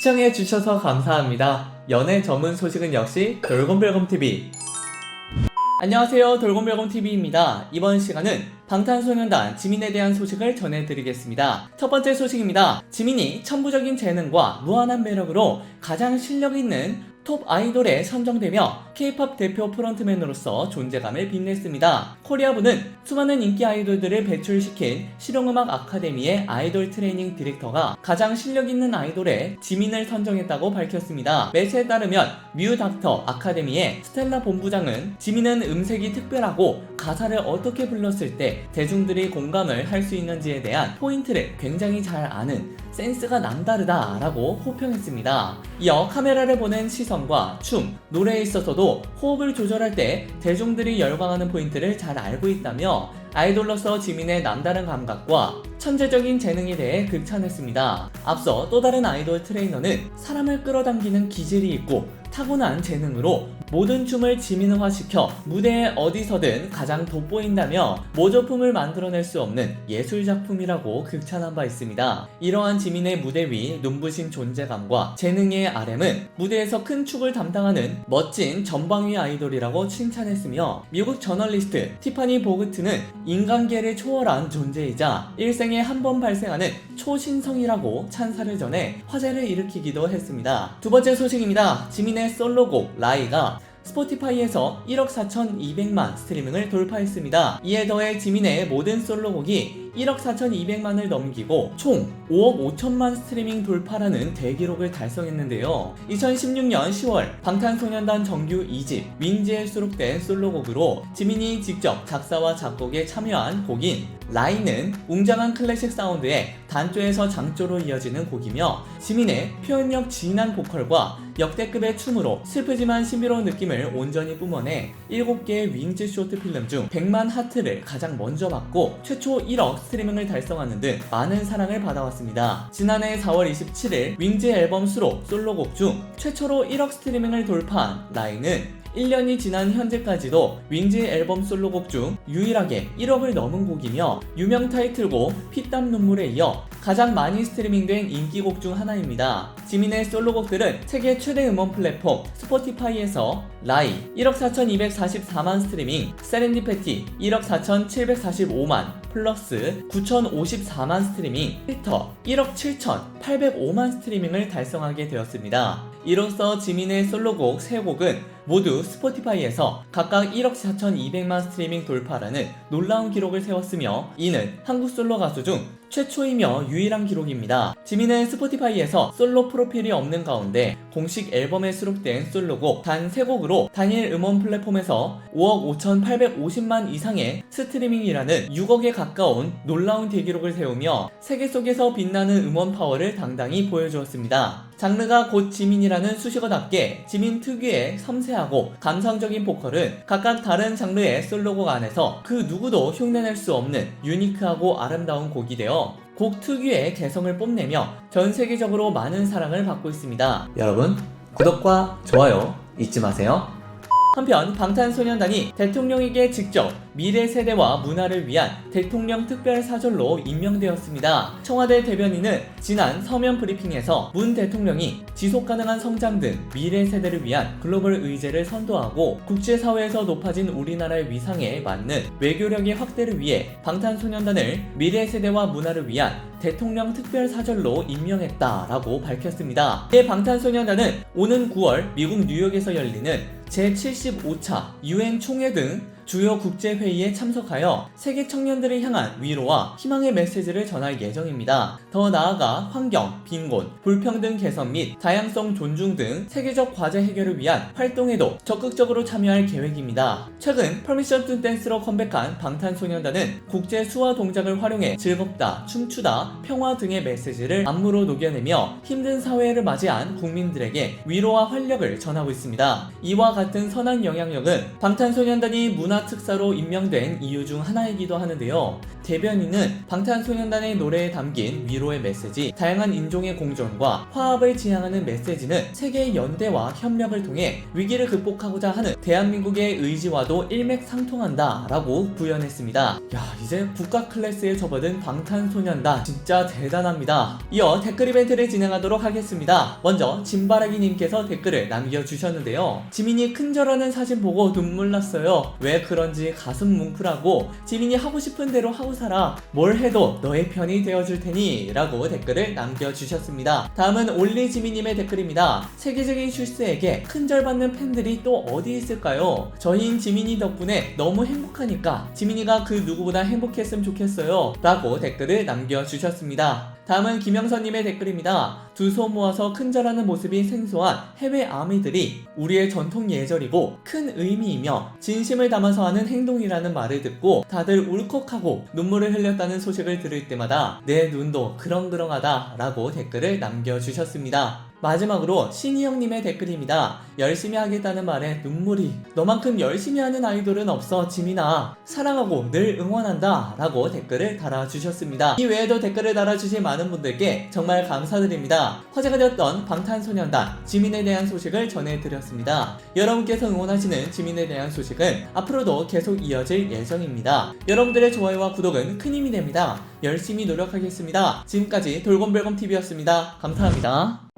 시청해 주셔서 감사합니다. 연애 전문 소식은 역시 돌곰별곰TV. 안녕하세요. 돌곰별곰TV입니다. 이번 시간은 방탄소년단 지민에 대한 소식을 전해드리겠습니다. 첫 번째 소식입니다. 지민이 천부적인 재능과 무한한 매력으로 가장 실력 있는 톱 아이돌에 선정되며 K-팝 대표 프론트맨으로서 존재감을 빛냈습니다. 코리아부는 수많은 인기 아이돌들을 배출시킨 실용음악 아카데미의 아이돌 트레이닝 디렉터가 가장 실력 있는 아이돌에 지민을 선정했다고 밝혔습니다. 매체에 따르면 뮤 닥터 아카데미의 스텔라 본부장은 지민은 음색이 특별하고 가사를 어떻게 불렀을 때 대중들이 공감을 할 수 있는지에 대한 포인트를 굉장히 잘 아는 센스가 남다르다라고 호평했습니다. 이어 카메라를 보는 시선 과 춤, 노래에 있어서도 호흡을 조절할 때 대중들이 열광하는 포인트를 잘 알고 있다며 아이돌로서 지민의 남다른 감각과 천재적인 재능에 대해 극찬했습니다. 앞서 또 다른 아이돌 트레이너는 사람을 끌어당기는 기질이 있고 타고난 재능으로 모든 춤을 지민화시켜 무대에 어디서든 가장 돋보인다며 모조품을 만들어낼 수 없는 예술작품이라고 극찬한 바 있습니다. 이러한 지민의 무대 위 눈부신 존재감과 재능의 RM은 무대에서 큰 축을 담당하는 멋진 전방위 아이돌이라고 칭찬했으며 미국 저널리스트 티파니 보그트는 인간계를 초월한 존재이자 일생에 한 번 발생하는 초신성이라고 찬사를 전해 화제를 일으키기도 했습니다. 두 번째 소식입니다. 지민의 솔로곡 라이가 스포티파이에서 1억 4,200만 스트리밍을 돌파했습니다. 이에 더해 지민의 모든 솔로곡이 1억 4,200만을 넘기고 총 5억 5천만 스트리밍 돌파라는 대기록을 달성했는데요. 2016년 10월 방탄소년단 정규 2집 윙즈에 수록된 솔로곡으로 지민이 직접 작사와 작곡에 참여한 곡인 라인은 웅장한 클래식 사운드에 단조에서 장조로 이어지는 곡이며 지민의 표현력 진한 보컬과 역대급의 춤으로 슬프지만 신비로운 느낌을 온전히 뿜어내 7개의 윙즈 쇼트 필름 중 100만 하트를 가장 먼저 받고 최초 1억 스트리밍을 달성하는 등 많은 사랑을 받아왔습니다. 지난해 4월 27일 윙즈 앨범 수록 솔로곡 중 최초로 1억 스트리밍을 돌파한 라인은 1년이 지난 현재까지도 윙즈 앨범 솔로곡 중 유일하게 1억을 넘은 곡이며 유명 타이틀곡 피땀 눈물에 이어 가장 많이 스트리밍된 인기곡 중 하나입니다. 지민의 솔로곡들은 세계 최대 음원 플랫폼 스포티파이에서 라이 1억 4,244만 스트리밍, 세렌디페티 1억 4,745만 플러스 9,054만 스트리밍, 필터 1억 7,805만 스트리밍을 달성하게 되었습니다. 이로써 지민의 솔로곡 3곡은 모두 스포티파이에서 각각 1억 4,200만 스트리밍 돌파라는 놀라운 기록을 세웠으며 이는 한국 솔로 가수 중 최초이며 유일한 기록입니다. 지민은 스포티파이에서 솔로 프로필이 없는 가운데 공식 앨범에 수록된 솔로곡 단 3곡으로 단일 음원 플랫폼에서 5억 5,850만 이상의 스트리밍이라는 6억에 가까운 놀라운 대기록을 세우며 세계 속에서 빛나는 음원 파워를 당당히 보여주었습니다. 장르가 곧 지민이라는 수식어답게 지민 특유의 섬세 하고 감성적인 보컬은 각각 다른 장르의 솔로곡 안에서 그 누구도 흉내낼 수 없는 유니크하고 아름다운 곡이 되어 곡 특유의 개성을 뽐내며 전 세계적으로 많은 사랑을 받고 있습니다. 여러분, 구독과 좋아요 잊지 마세요. 한편 방탄소년단이 대통령에게 직접 미래 세대와 문화를 위한 대통령 특별 사절로 임명되었습니다. 청와대 대변인은 지난 서면 브리핑에서 문 대통령이 지속 가능한 성장 등 미래 세대를 위한 글로벌 의제를 선도하고 국제사회에서 높아진 우리나라의 위상에 맞는 외교력의 확대를 위해 방탄소년단을 미래 세대와 문화를 위한 대통령 특별 사절로 임명했다라고 밝혔습니다. 이에 방탄소년단은 오는 9월 미국 뉴욕에서 열리는 제75차 유엔 총회 등 주요 국제회의에 참석하여 세계 청년들을 향한 위로와 희망의 메시지를 전할 예정입니다. 더 나아가 환경, 빈곤, 불평등 개선 및 다양성 존중 등 세계적 과제 해결을 위한 활동에도 적극적으로 참여할 계획입니다. 최근 퍼미션 투 댄스로 컴백한 방탄소년단은 국제 수화 동작을 활용해 즐겁다, 춤추다, 평화 등의 메시지를 안무로 녹여내며 힘든 사회를 맞이한 국민들에게 위로와 활력을 전하고 있습니다. 이와 같은 선한 영향력은 방탄소년단이 문화 특사로 임명된 이유 중 하나이기도 하는데요. 대변인은 방탄소년단의 노래에 담긴 위로의 메시지, 다양한 인종의 공존과 화합을 지향하는 메시지는 세계의 연대와 협력을 통해 위기를 극복하고자 하는 대한민국의 의지와도 일맥상통한다 라고 구현했습니다. 야, 이제 국가 클래스에 접어든 방탄소년단 진짜 대단합니다. 이어 댓글 이벤트를 진행하도록 하겠습니다. 먼저 진바라기님께서 댓글을 남겨주셨는데요. 지민이 큰절하는 사진 보고 눈물 났어요. 왜 그런지 가슴 뭉클하고 지민이 하고 싶은 대로 하고 살아. 뭘 해도 너의 편이 되어줄 테니 라고 댓글을 남겨주셨습니다. 다음은 올리지민님의 댓글입니다. 세계적인 슈스에게 큰절 받는 팬들이 또 어디 있을까요? 저희인 지민이 덕분에 너무 행복하니까 지민이가 그 누구보다 행복했으면 좋겠어요. 라고 댓글을 남겨주셨습니다. 다음은 김영선님의 댓글입니다. 두 손 모아서 큰절하는 모습이 생소한 해외 아미들이 우리의 전통 예절이고 큰 의미이며 진심을 담아서 하는 행동이라는 말을 듣고 다들 울컥하고 눈물을 흘렸다는 소식을 들을 때마다 내 눈도 그렁그렁하다 라고 댓글을 남겨주셨습니다. 마지막으로 신희영님의 댓글입니다. 열심히 하겠다는 말에 눈물이 너만큼 열심히 하는 아이돌은 없어 지민아 사랑하고 늘 응원한다 라고 댓글을 달아주셨습니다. 이 외에도 댓글을 달아주신 많은 분들께 정말 감사드립니다. 화제가 되었던 방탄소년단 지민에 대한 소식을 전해드렸습니다. 여러분께서 응원하시는 지민에 대한 소식은 앞으로도 계속 이어질 예정입니다. 여러분들의 좋아요와 구독은 큰 힘이 됩니다. 열심히 노력하겠습니다. 지금까지 돌곰별곰TV였습니다. 감사합니다.